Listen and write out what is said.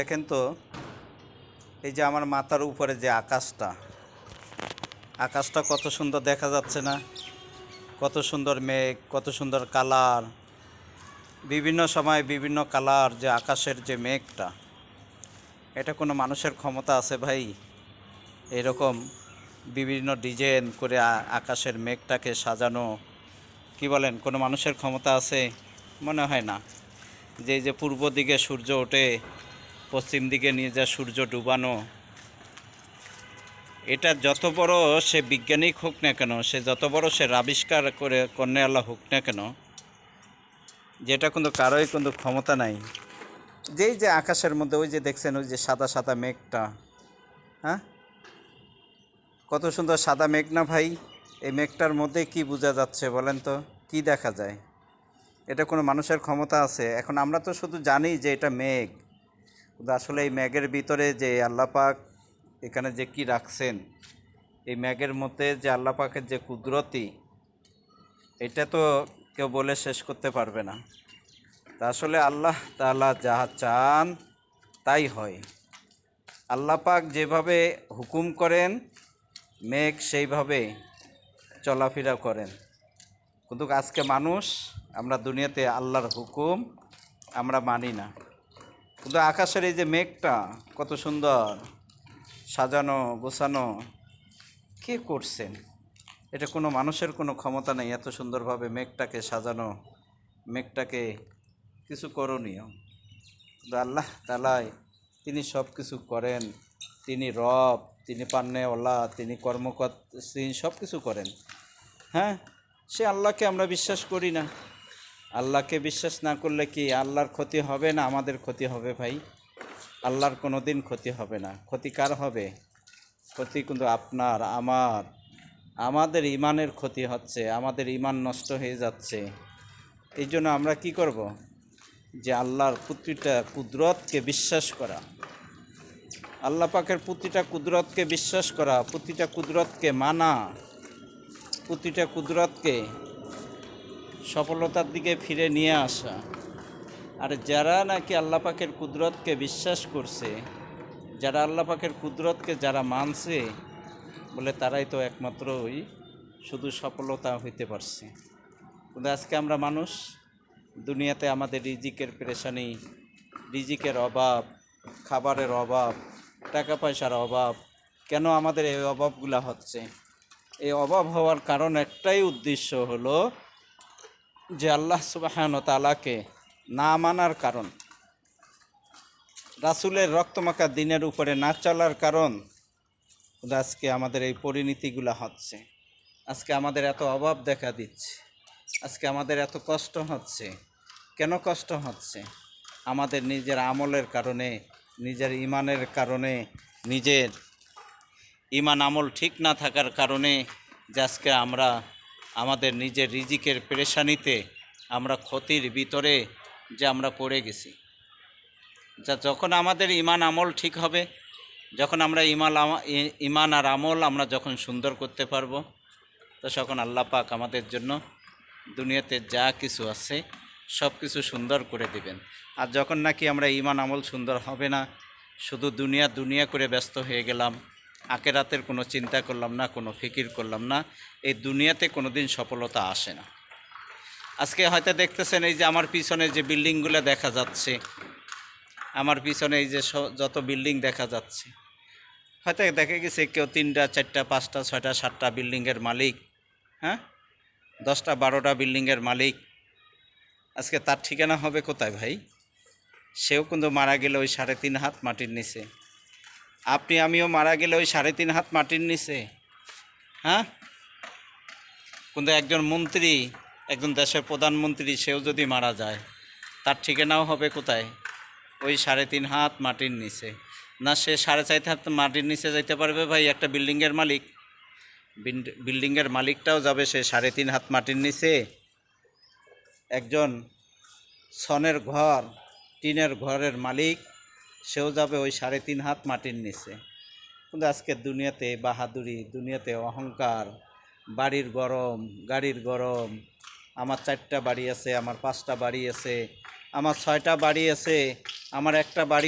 দেখেন তো, এই যে আমার মাথার উপরে যে আকাশটা আকাশটা কত সুন্দর দেখা যাচ্ছে না? কত সুন্দর মেঘ, কত সুন্দর কালার। বিভিন্ন সময় বিভিন্ন কালার যে আকাশের যে মেঘটা। এটা কোনো মানুষের ক্ষমতা আছে ভাই? এরকম বিভিন্ন ডিজাইন করে আকাশের মেঘটাকে সাজানো, কি বলেন, কোনো মানুষের ক্ষমতা আছে? মনে হয় না। যে যে পূর্ব দিকে সূর্য ওঠে পশ্চিম দিকে নিয়ে যা সূর্য ডুবানো, এটা যত বড় সে বিজ্ঞানিক হোক না কেন, সে যত বড় সে আবিষ্কার করে কন্যা আল্লাহ হোক না কেন, যেটা কিন্তু কারোই কিন্তু ক্ষমতা নাই। যেই যে আকাশের মধ্যে, ওই যে দেখছেন, ওই যে সাদা সাদা মেঘটা হ্যাঁ? কত সুন্দর সাদা মেঘ না ভাই? এই মেঘটার মধ্যে কি বোঝা যাচ্ছে বলেন তো? কি দেখা যায়? এটা কোনো মানুষের ক্ষমতা আছে? এখন আমরা তো শুধু জানি যে এটা মেঘ। কিন্তু আসলে এই ম্যাগের ভিতরে যে আল্লাপাক এখানে যে কি রাখছেন, এই ম্যাগের মধ্যে যে আল্লাপাকের যে কুদরতি, এটা তো কেউ বলে শেষ করতে পারবে না। তা আসলে আল্লাহ তাআলা যাহা চান তাই হয়। আল্লাপাক যেভাবে হুকুম করেন, মেঘ সেইভাবে চলাফেরা করেন। কিন্তু আজকে মানুষ, আমরা দুনিয়াতে আল্লাহর হুকুম আমরা মানি না। কিন্তু আকাশের এই যে মেঘটা কত সুন্দর, সাজানো, গোছানো, কে করছেন এটা কোনো মানুষের কোনো ক্ষমতা নেই এত সুন্দরভাবে মেঘটাকে সাজানো, মেঘটাকে কিছু করণীয়। আল্লাহ তালায় তিনি সব কিছু করেন, তিনি রব, তিনি পান্নেওয়ালা তিনি কর্মকর্ত, তিনি সব কিছু করেন। হ্যাঁ? সে আল্লাহকে আমরা বিশ্বাস করি না। আল্লাহকে বিশ্বাস না করলে কি আল্লাহর ক্ষতি হবে না? আমাদের ক্ষতি হবে ভাই। আল্লাহর কোনো দিন ক্ষতি হবে না। ক্ষতি কার হবে? ক্ষতি কিন্তু আপনার, আমার। আমাদের ইমানের ক্ষতি হচ্ছে, আমাদের ইমান নষ্ট হয়ে যাচ্ছে। এই জন্য আমরা কি করব? যে আল্লাহর প্রতিটা কুদরতকে বিশ্বাস করা। আল্লাহ পাকের প্রতিটা কুদরতকে বিশ্বাস করা প্রতিটা কুদরতকে মানা প্রতিটা কুদরতকে সফলতার দিকে ফিরে নিয়ে আসা। আর যারা নাকি আল্লাহ পাকের কুদরতকে বিশ্বাস করছে, যারা আল্লাহ পাকের কুদরতকে যারা মানছে, বলে তারাই তো একমাত্র ওই শুধু সফলতা হইতে পারছে। কিন্তু আজকে আমরা মানুষ দুনিয়াতে আমাদের রিজিকের পেরেশানি, রিজিকের অভাব, খাবারের অভাব, টাকা পয়সার অভাব, কেন আমাদের এই অভাবগুলো হচ্ছে? এই অভাব হওয়ার কারণ একটাই উদ্দেশ্য হলো যে আল্লাহ সুবাহান তালাকে না মানার কারণ, রাসুলের রক্তমাখা দিনের উপরে না চলার কারণ আজকে আমাদের এই পরিণতিগুলো হচ্ছে। আজকে আমাদের এত অভাব দেখা দিচ্ছে। আজকে আমাদের এত কষ্ট হচ্ছে। কেন কষ্ট হচ্ছে? আমাদের নিজের আমলের কারণে, নিজের ইমানের কারণে, নিজের ইমান আমল ঠিক না থাকার কারণে যে আজকে আমরা আমাদের নিজের রিজিকের পেরেশানিতে আমরা ক্ষতির ভিতরে যে আমরা পড়ে গেছি। যা যখন আমাদের ইমান আমল ঠিক হবে, যখন আমরা ইমাল ইমান আর আমল আমরা যখন সুন্দর করতে পারব, তো তখন আল্লাহ পাক আমাদের জন্য দুনিয়াতে যা কিছু আছে সব কিছু সুন্দর করে দিবেন। আর যখন নাকি আমরা ইমান আমল সুন্দর হবে না, শুধু দুনিয়া দুনিয়া করে ব্যস্ত হয়ে গেলাম আকেরাতের কোনো চিন্তা করলাম না, কোনো ফিকির করলাম না, এই দুনিয়াতে কোনো দিন সফলতা আসে না। আজকে হয়তো দেখতেছেন এই যে আমার পিছনে যে বিল্ডিংগুলো দেখা যাচ্ছে, আমার পিছনে এই যে যত বিল্ডিং দেখা যাচ্ছে, হয়তো দেখা গেছে কেউ তিনটা, চারটা, পাঁচটা, ছয়টা, সাতটা বিল্ডিংয়ের মালিক হ্যাঁ? দশটা, বারোটা বিল্ডিংয়ের মালিক। আজকে তার ঠিকানা হবে কোথায় ভাই? সেও কিন্তু মারা গেলে ওই সাড়ে তিন হাত মাটির নিচে। আপনি আমিও মারা গেলে ওই সাড়ে তিন হাত মাটির নিচে হ্যাঁ? কিন্তু একজন মন্ত্রী, একজন দেশের প্রধানমন্ত্রী, সেও যদি মারা যায়, তার ঠিকানাও হবে কোথায়? ওই সাড়ে তিন হাত মাটির নিচে। না, সে সাড়ে চার হাত মাটির নিচে যাইতে পারবে ভাই, একটা বিল্ডিংয়ের মালিক। বিল্ড- বিল্ডিংয়ের মালিকটাও যাবে সে সাড়ে তিন হাত মাটির নিচে। একজন সনের ঘর, টিনের ঘরের মালিক। সেও যাবে ওই সাড়ে তিন হাত মাটির নিচে। কিন্তু আজকের দুনিয়াতে বাহাদুরি, দুনিয়াতে অহংকার, বাড়ির গরম, গাড়ির গরম, আমার চারটা বাড়ি আছে, আমার পাঁচটা বাড়ি আছে, আমার ছয়টা বাড়ি আছে, আমার একটা বাড়ি